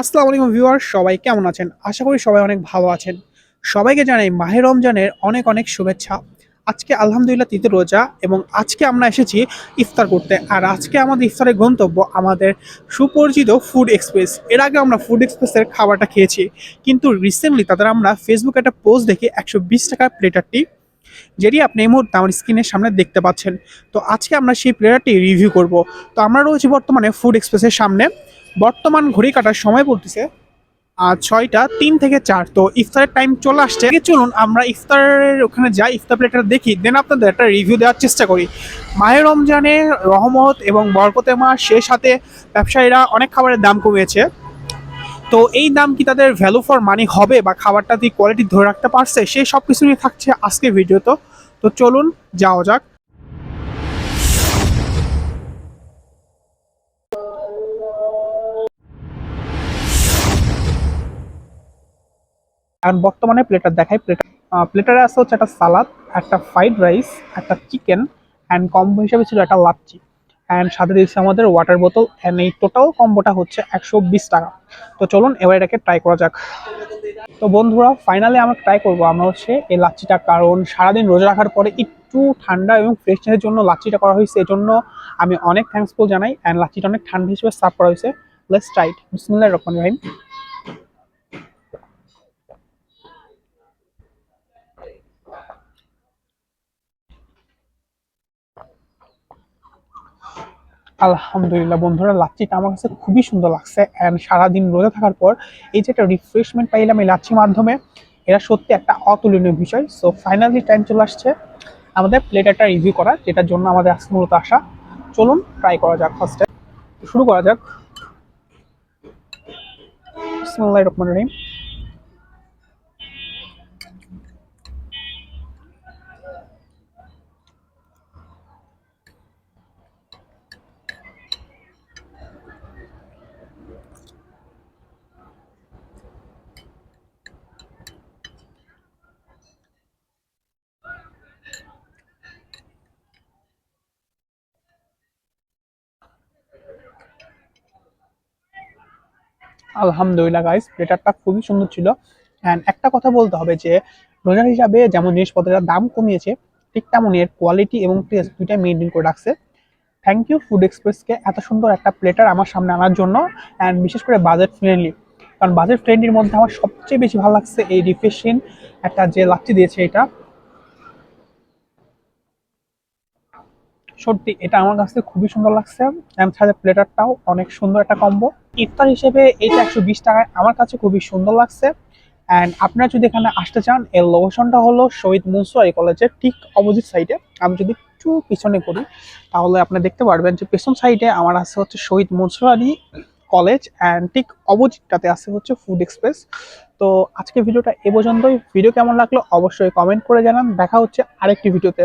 আসসালামু আলাইকুম ভিউয়ার সবাই কেমন আছেন? আশা করি সবাই অনেক ভালো আছেন। সবাইকে জানাই মাহে রমজানের অনেক অনেক শুভেচ্ছা। আজকে আলহামদুলিল্লাহ তিতে রোজা এবং আজকে আমরা এসেছি ইফতার করতে। আর আজকে আমাদের ইফতারের গন্তব্য আমাদের সুপরিচিত ফুড এক্সপ্রেস। এর আগে আমরা ফুড এক্সপ্রেসের খাবারটা খেয়েছি, কিন্তু রিসেন্টলি তাদের আমরা ফেসবুকে একটা পোস্ট দেখি একশো বিশ টাকার প্লেটারটি যেটি আপনি এই মুহূর্তে আমার স্ক্রিনের সামনে দেখতে পাচ্ছেন। তো আজকে আমরা সেই প্লেটারটি রিভিউ করব। তো আমরা রয়েছি বর্তমানে ফুড এক্সপ্রেসের সামনে। বর্তমান ঘড়ি কাটার সময় আর ছয়টা তিন থেকে চার। তো ইফতারের টাইম চলে আসছে। চলুন, আমরা ইফতারের ওখানে যাই, ইফতার প্লেটটা দেখি দেন আপনাদের একটা রিভিউ দেওয়ার চেষ্টা করি। মাহে রমজানে রহমত এবং বরকতে মাস, সে সাথে ব্যবসায়ীরা অনেক খাবারের দাম কমিয়েছে। তো এই দাম কি তাদের ভ্যালু ফর মানি হবে বা খাবারটা দিয়ে কোয়ালিটি ধরে রাখতে পারছে সেই সব কিছু নিয়ে থাকছে আজকে ভিডিও তো। তো চলুন, যাওয়া যাক। আর বর্তমানে প্লেটার দেখাই প্লেটার প্লেটারে আছে হচ্ছে একটা সালাদ একটা ফ্রাইড রাইস একটা চিকেন অ্যান্ড কম্বো হিসেবে ছিল একটা লাচ্ছি। অ্যান্ড সাথে দিয়েছে আমাদের ওয়াটার বোতল অ্যান্ড এই টোটাল কম্বোটা হচ্ছে একশো বিশ টাকা। তো চলুন, এবার এটাকে ট্রাই করা যাক। তো বন্ধুরা ফাইনালি আমরা ট্রাই করব। আমরা হচ্ছে এই লাচ্ছিটা, কারণ সারাদিন রোজা রাখার পরে একটু ঠান্ডা এবং ফ্রেশনেসের জন্য লাচ্ছিটা করা হয়েছে। এই জন্য আমি অনেক থ্যাঙ্কসফুল জানাই অ্যান্ড লাচ্ছিটা অনেক ঠান্ডা হিসেবে সার্ভ করা হয়েছে। লেটস টাইট বিসমিল্লাহির রহমানির রহিম। আলহামদুলিল্লাহ, বন্ধুরা লাচ্ছিটা আমার কাছে খুবই সুন্দর লাগছে। অ্যান্ড সারাদিন রোজা থাকার পর এই যে একটা রিফ্রেশমেন্ট পাইলাম এই লাচ্ছির মাধ্যমে, এটা সত্যি একটা অতুলনীয় বিষয়। সো ফাইনালি টাইম চলে আসছে আমাদের প্লেট একটা রিভিউ করা যেটার জন্য আমাদের আজকে মূলত আসা চলুন ট্রাই করা যাক ফার্স্টে শুরু করা যাক। বিসমিল্লাহির রহমানির রহিম আলহামদুলিল্লাহ গাইস প্লেটারটা খুবই সুন্দর ছিল। অ্যান্ড একটা কথা বলতে হবে যে, রোজার হিসাবে যেমন জিনিসপত্রের দাম কমিয়েছে, ঠিক তেমনই এর কোয়ালিটি এবং টেস্ট দুইটাই মেনটেন করে রাখছে। থ্যাংক ইউ ফুড এক্সপ্রেসকে এত সুন্দর একটা প্লেটার আমার সামনে আনার জন্য অ্যান্ড বিশেষ করে বাজেট ফ্রেন্ডলি কারণ বাজেট ফ্রেন্ডলির মধ্যে আমার সবচেয়ে বেশি ভালো লাগছে এই রিফ্রেশিং একটা যে লাচ্ছি দিয়েছে এটা। সত্যি, এটা আমার কাছে খুবই সুন্দর লাগছে। অ্যান্ড সাথে প্লেটারটাও অনেক সুন্দর একটা কম্বো ইফতার হিসেবে এইটা একশো বিশ টাকায় আমার কাছে খুবই সুন্দর লাগছে। অ্যান্ড আপনারা যদি এখানে আসতে চান, এর লোকেশনটা হলো শহীদ মুন্সুয়ারি কলেজের ঠিক অপোজিট সাইডে আমি যদি একটু পিছনে করি, তাহলে আপনি দেখতে পারবেন যে পেছন সাইডে আমার আছে হচ্ছে শহীদ মুন্সুয়ারি কলেজ। অ্যান্ড ঠিক অপোজিটটাতে আছে হচ্ছে ফুড এক্সপ্রেস তো আজকে ভিডিওটা এ পর্যন্তই। ভিডিও কেমন লাগল অবশ্যই কমেন্ট করে জানান। দেখা হচ্ছে আরেকটি ভিডিওতে।